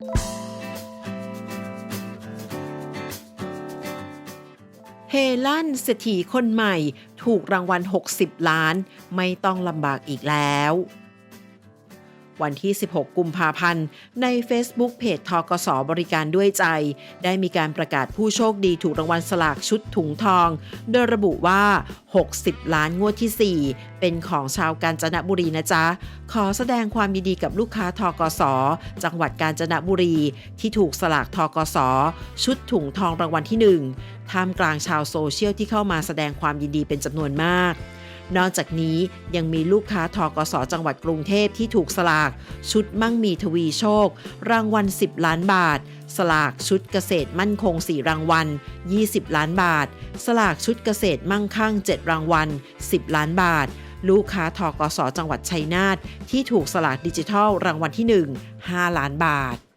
เฮลันเศรษฐีคนใหม่ ถูกรางวัล 60 ล้าน ไม่ต้องลำบากอีกแล้ว วันที่ 16 กุมภาพันธ์ ใน Facebook เพจทกสบริการด้วยใจ ได้มีการประกาศผู้โชคดีถูกรางวัลสลากชุดถุงทอง โดยระบุว่า 60 ล้านงวดที่ 4 เป็นของชาวกาญจนบุรีนะจ๊ะ ขอแสดงความยินดีกับลูกค้าทกส จังหวัดกาญจนบุรี ที่ถูกสลากทกส ชุดถุงทองรางวัลที่ 1 ท่ามกลางชาวโซเชียลที่เข้ามาแสดงความยินดีเป็นจำนวนมาก นอกจากนี้ยังมีลูกค้าทกสจังหวัดกรุงเทพที่ถูกสลาก ชุดมั่งมีทวีโชค รางวัล 10 ล้านบาท สลากชุดเกษตรมั่นคง 4 รางวัล 20 ล้านบาท สลากชุดเกษตรมั่งคั่ง 7 รางวัล 10 ล้านบาท ลูกค้าทกสจังหวัดชัยนาทที่ถูกสลากดิจิทัลรางวัลที่ 1 5 ล้านบาท